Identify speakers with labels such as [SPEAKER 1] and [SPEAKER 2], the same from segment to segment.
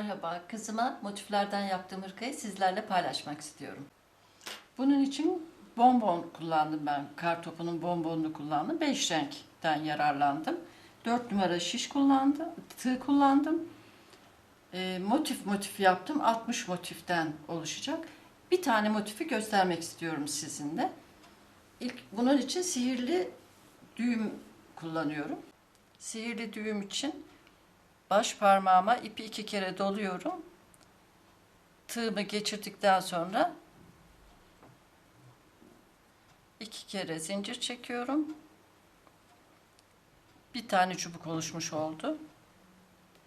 [SPEAKER 1] Merhaba, kızıma motiflerden yaptığım hırkayı sizlerle paylaşmak istiyorum. Bunun için bonbon kullandım ben. Kartopunun bonbonunu kullandım. Beş renkten yararlandım. 4 numara şiş kullandım, tığ kullandım. Ee, motif motif yaptım. 60 motiften oluşacak. Bir tane motifi göstermek istiyorum sizinle. İlk bunun için sihirli düğüm kullanıyorum. Sihirli düğüm için baş parmağıma ipi iki kere doluyorum. Tığımı geçirdikten sonra iki kere zincir çekiyorum. Bir tane çubuk oluşmuş oldu.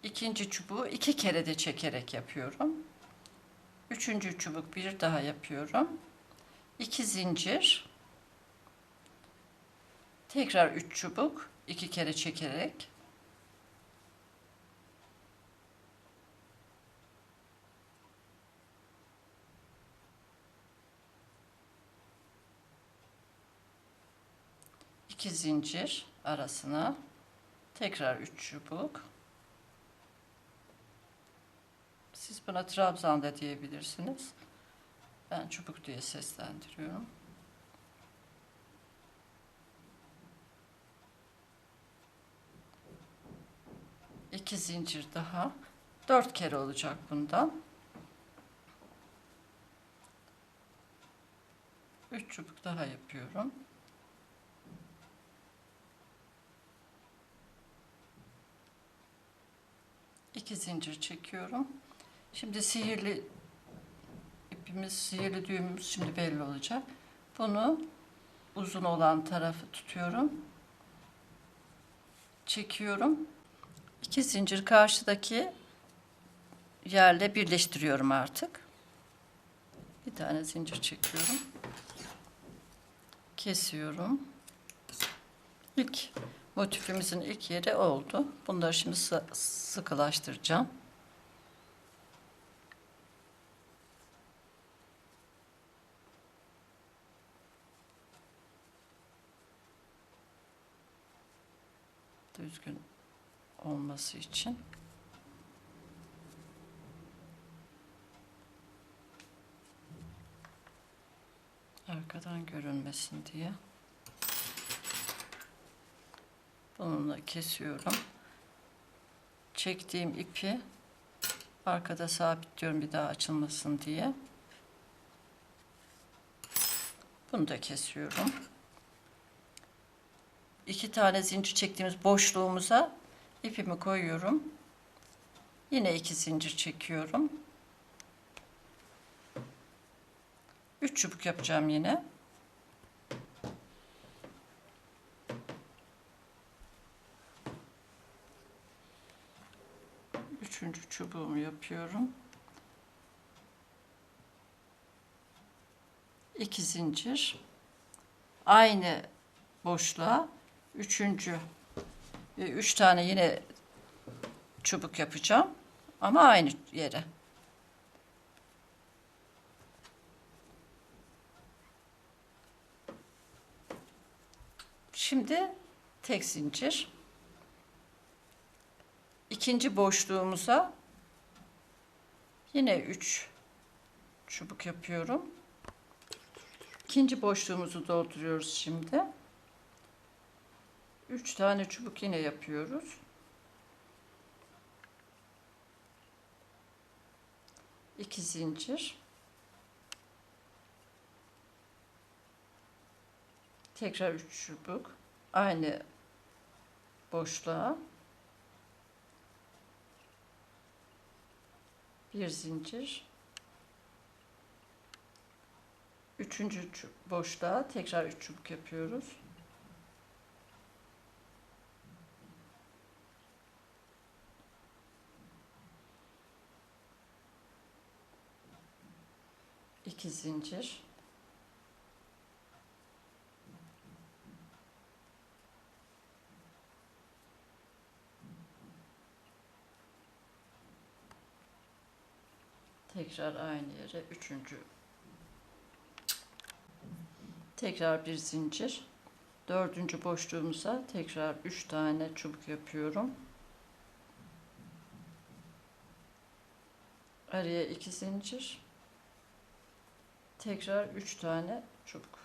[SPEAKER 1] İkinci çubuğu iki kere de çekerek yapıyorum. Üçüncü çubuk bir daha yapıyorum. İki zincir. Tekrar üç çubuk iki kere çekerek iki zincir arasına tekrar üç çubuk. Siz buna trabzan da diyebilirsiniz. Ben çubuk diye seslendiriyorum. İki zincir daha. Dört kere olacak bundan. Üç çubuk daha yapıyorum. İki zincir çekiyorum. Şimdi sihirli ipimiz, sihirli düğümümüz şimdi belli olacak. Bunu uzun olan tarafı tutuyorum. Çekiyorum. İki zincir karşıdaki yerle birleştiriyorum artık. Bir tane zincir çekiyorum. Kesiyorum. İlk motifimizin ilk yeri oldu. Bunları şimdi sı- sıkılaştıracağım. Düzgün olması için. Arkadan görünmesin diye. Bununla kesiyorum. Çektiğim ipi arkada sabitliyorum bir daha açılmasın diye. Bunu da kesiyorum. İki tane zincir çektiğimiz boşluğumuza ipimi koyuyorum. Yine iki zincir çekiyorum. Üç çubuk yapacağım yine. Üçüncü çubuğumu yapıyorum. İki zincir. Aynı boşluğa üçüncü üç tane yine çubuk yapacağım ama aynı yere. Şimdi tek zincir. İkinci boşluğumuza yine üç çubuk yapıyorum. İkinci boşluğumuzu dolduruyoruz şimdi. Üç tane çubuk yine yapıyoruz. İki zincir. Tekrar üç çubuk. Aynı boşluğa. Bir zincir. Üçüncü boşluğa tekrar üç çubuk yapıyoruz. iki zincir. Tekrar aynı yere üçüncü. Tekrar bir zincir. Dördüncü boşluğumuza tekrar üç tane çubuk yapıyorum. Araya iki zincir. Tekrar üç tane çubuk.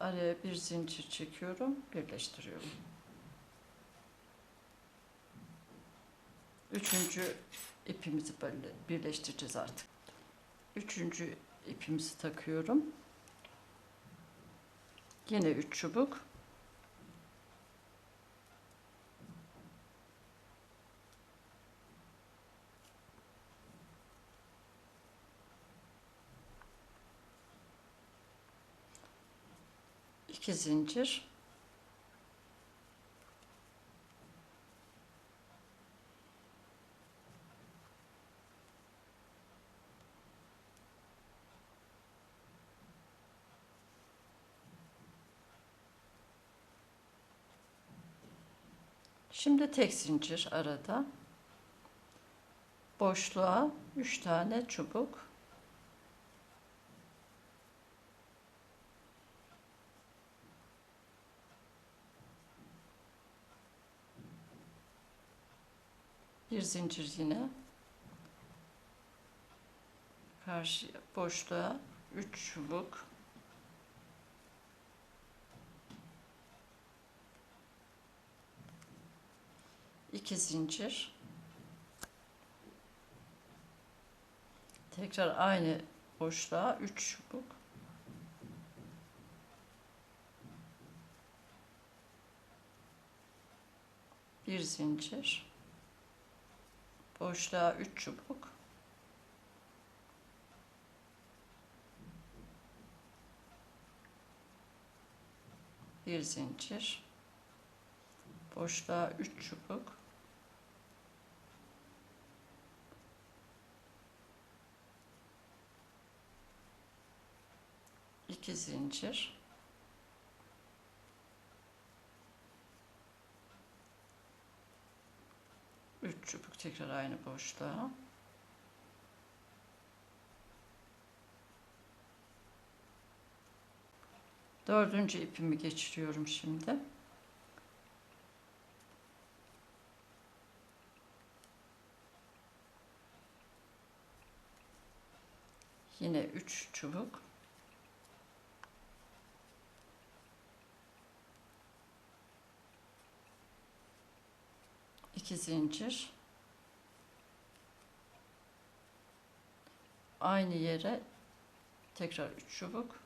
[SPEAKER 1] Araya bir zincir çekiyorum, birleştiriyorum. Üçüncü ipimizi böyle birleştireceğiz artık. Üçüncü ipimizi takıyorum. Yine üç çubuk. İki zincir. Şimdi tek zincir arada. Boşluğa 3 tane çubuk. Bir zincir yine. Karşı boşluğa 3 çubuk. iki zincir tekrar aynı boşluğa 3 çubuk bir zincir boşluğa 3 çubuk. Bir zincir. Boşluğa 3 çubuk. İki zincir üç çubuk tekrar aynı boşluğa. Dördüncü ipimi geçiriyorum şimdi. Yine üç çubuk iki zincir. Aynı yere tekrar üç çubuk.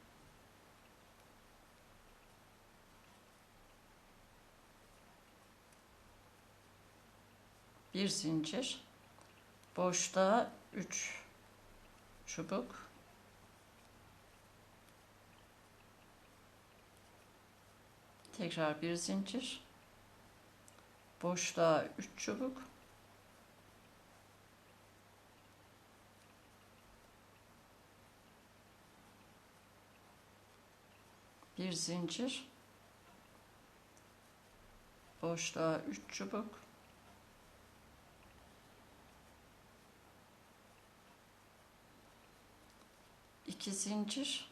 [SPEAKER 1] Bir zincir. Boşluğa üç çubuk. Tekrar bir zincir boşluğa 3 çubuk. Bir zincir. Boşluğa 3 çubuk. İki zincir.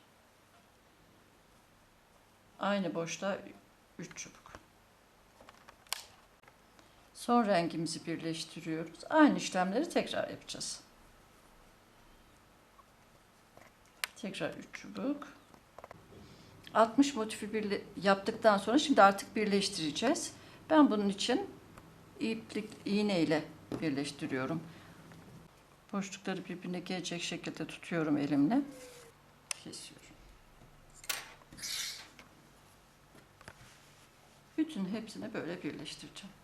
[SPEAKER 1] Aynı boşluğa 3 çubuk Son rengimizi birleştiriyoruz. Aynı işlemleri tekrar yapacağız. Tekrar 3 çubuk. 60 motifi yaptıktan sonra şimdi artık birleştireceğiz. Ben bunun için iplik iğne ile birleştiriyorum. Boşlukları birbirine gelecek şekilde tutuyorum elimle. Kesiyorum. Bütün hepsini böyle birleştireceğim.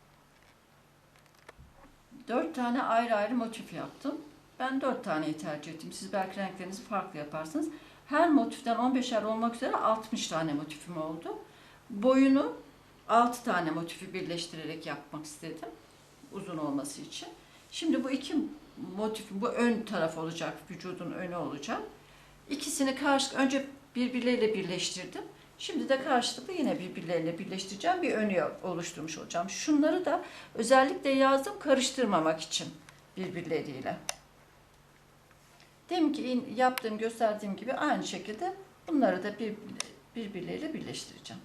[SPEAKER 1] Dört tane ayrı ayrı motif yaptım. Ben dört taneyi tercih ettim. Siz belki renklerinizi farklı yaparsınız. Her motiften 15'er olmak üzere 60 tane motifim oldu. Boyunu 6 tane motifi birleştirerek yapmak istedim. Uzun olması için. Şimdi bu iki motifin, bu ön taraf olacak, vücudun önü olacak. İkisini karşı, önce birbirleriyle birleştirdim. Şimdi de karşılıklı yine birbirleriyle birleştireceğim bir önü oluşturmuş olacağım. Şunları da özellikle yazdım karıştırmamak için birbirleriyle. Demin ki yaptığım gösterdiğim gibi aynı şekilde bunları da bir birbirleriyle birleştireceğim.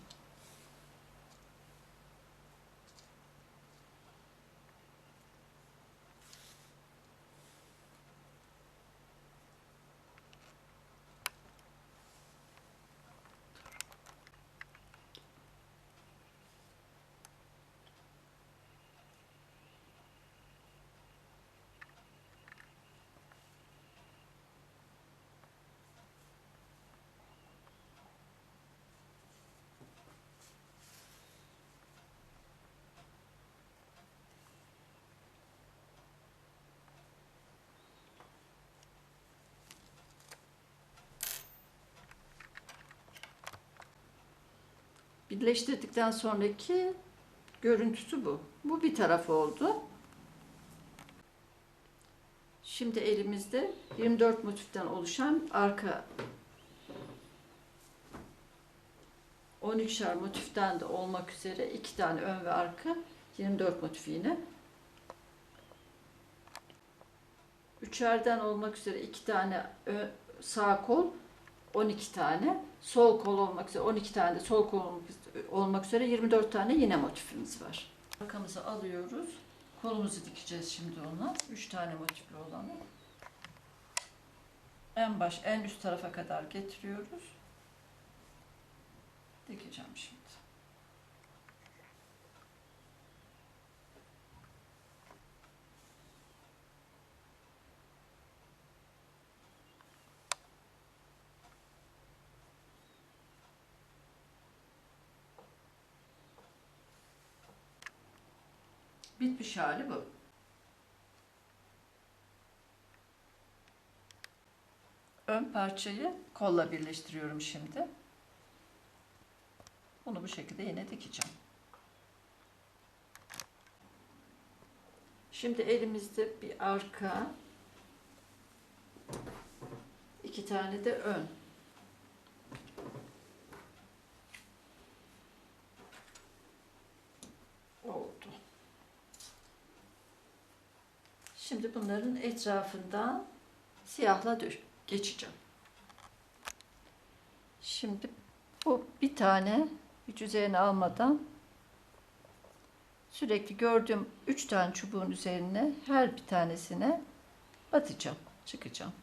[SPEAKER 1] Birleştirdikten sonraki görüntüsü bu. Bu bir taraf oldu. Şimdi elimizde 24 motiften oluşan arka 12'şer motiften de olmak üzere iki tane ön ve arka 24 motif yine. Üçerden olmak üzere iki tane sağ kol 12 tane, sol kol olmak üzere 12 tane de sol kol olmak üzere- olmak üzere 24 tane yine motifimiz var. Arkamızı alıyoruz. Kolumuzu dikeceğiz şimdi ona. 3 tane motifli olanı. En baş, en üst tarafa kadar getiriyoruz. Dikeceğim şimdi. Bitmiş hali bu. Ön parçayı kolla birleştiriyorum şimdi. Bunu bu şekilde yine dikeceğim. Şimdi elimizde bir arka, iki tane de ön. Oldu. Şimdi bunların etrafından siyahla geçeceğim. Şimdi bu bir tane hiç üzerine almadan sürekli gördüğüm üç tane çubuğun üzerine her bir tanesine batacağım, çıkacağım.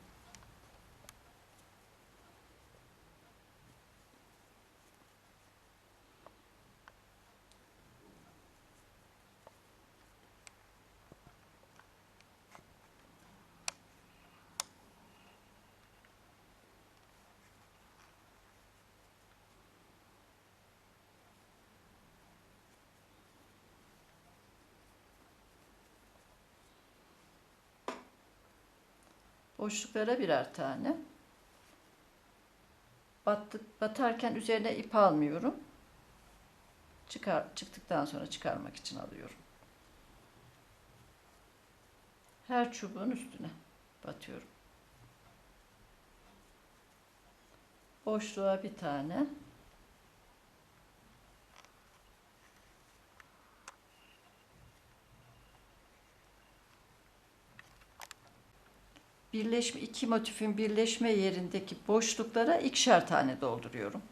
[SPEAKER 1] Boşluklara birer tane. Battık, batarken üzerine ip almıyorum. Çıkar, çıktıktan sonra çıkarmak için alıyorum. Her çubuğun üstüne batıyorum. Boşluğa bir tane. Birleşme iki motifin birleşme yerindeki boşluklara ikişer tane dolduruyorum.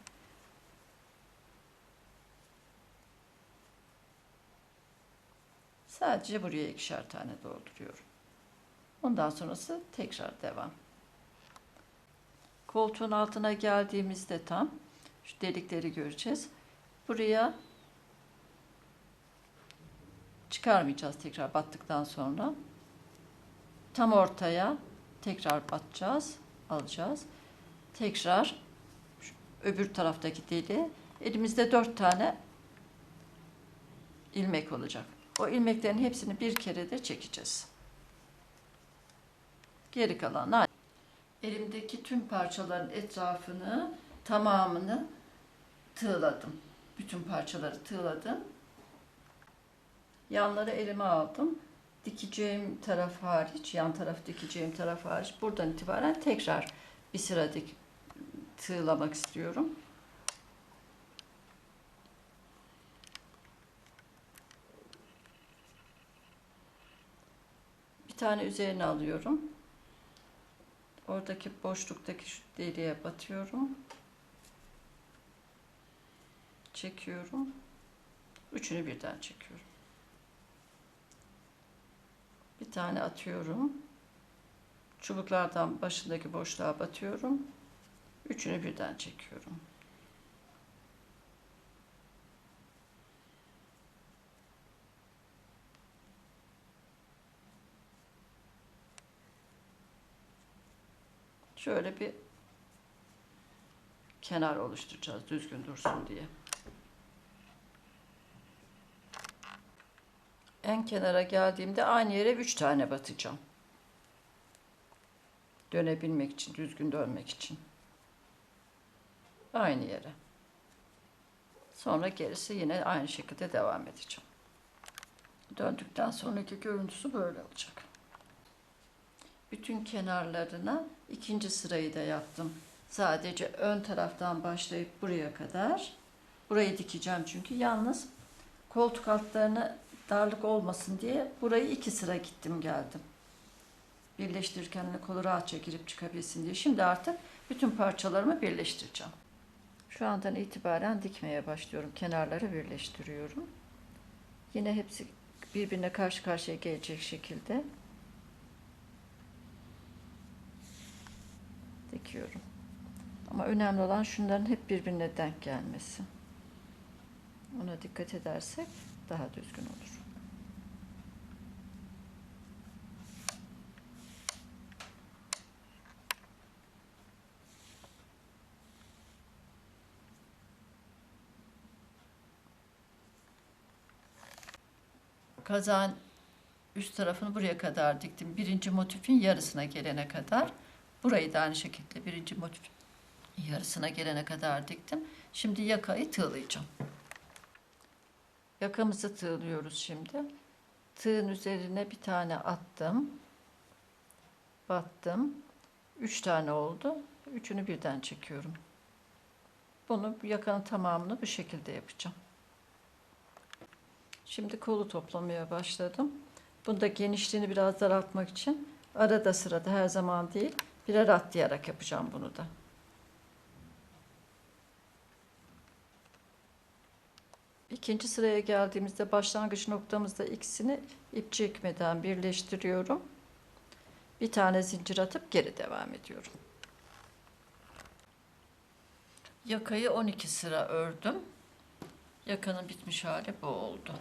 [SPEAKER 1] Sadece buraya ikişer tane dolduruyorum. Ondan sonrası tekrar devam. Koltuğun altına geldiğimizde tam şu delikleri göreceğiz. Buraya çıkarmayacağız tekrar battıktan sonra. Tam ortaya tekrar batacağız, alacağız. Tekrar öbür taraftaki deli elimizde dört tane ilmek olacak. O ilmeklerin hepsini bir kere de çekeceğiz. Geri kalan elimdeki tüm parçaların etrafını tamamını tığladım. Bütün parçaları tığladım. Yanları elime aldım dikeceğim taraf hariç, yan taraf dikeceğim taraf hariç buradan itibaren tekrar bir sıra dik tığlamak istiyorum. Bir tane üzerine alıyorum. Oradaki boşluktaki şu deliğe batıyorum. çekiyorum. Üçünü birden çekiyorum. Bir tane atıyorum. Çubuklardan başındaki boşluğa batıyorum. Üçünü birden çekiyorum. Şöyle bir kenar oluşturacağız düzgün dursun diye. En kenara geldiğimde aynı yere 3 tane batacağım. Dönebilmek için, düzgün dönmek için. Aynı yere. Sonra gerisi yine aynı şekilde devam edeceğim. Döndükten sonraki görüntüsü böyle olacak. Bütün kenarlarına ikinci sırayı da yaptım. Sadece ön taraftan başlayıp buraya kadar. Burayı dikeceğim çünkü yalnız koltuk altlarına darlık olmasın diye burayı iki sıra gittim geldim. Birleştirirken de kolu rahatça girip çıkabilsin diye. Şimdi artık bütün parçalarımı birleştireceğim. Şu andan itibaren dikmeye başlıyorum. Kenarları birleştiriyorum. Yine hepsi birbirine karşı karşıya gelecek şekilde dikiyorum. Ama önemli olan şunların hep birbirine denk gelmesi. Ona dikkat edersek daha düzgün olur. Kazan üst tarafını buraya kadar diktim. Birinci motifin yarısına gelene kadar. Burayı da aynı şekilde birinci motifin yarısına gelene kadar diktim. Şimdi yakayı tığlayacağım. Yakamızı tığlıyoruz şimdi. Tığın üzerine bir tane attım. Battım. Üç tane oldu. Üçünü birden çekiyorum. Bunu yakanın tamamını bu şekilde yapacağım. Şimdi kolu toplamaya başladım. Bunda genişliğini biraz daraltmak için arada sırada her zaman değil birer atlayarak yapacağım bunu da. İkinci sıraya geldiğimizde başlangıç noktamızda ikisini ip çekmeden birleştiriyorum. Bir tane zincir atıp geri devam ediyorum. Yakayı 12 sıra ördüm. Yakanın bitmiş hali bu oldu.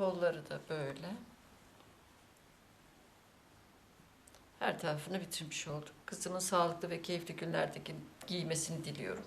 [SPEAKER 1] Kolları da böyle. Her tarafını bitirmiş olduk. Kızımın sağlıklı ve keyifli günlerde gi- giymesini diliyorum.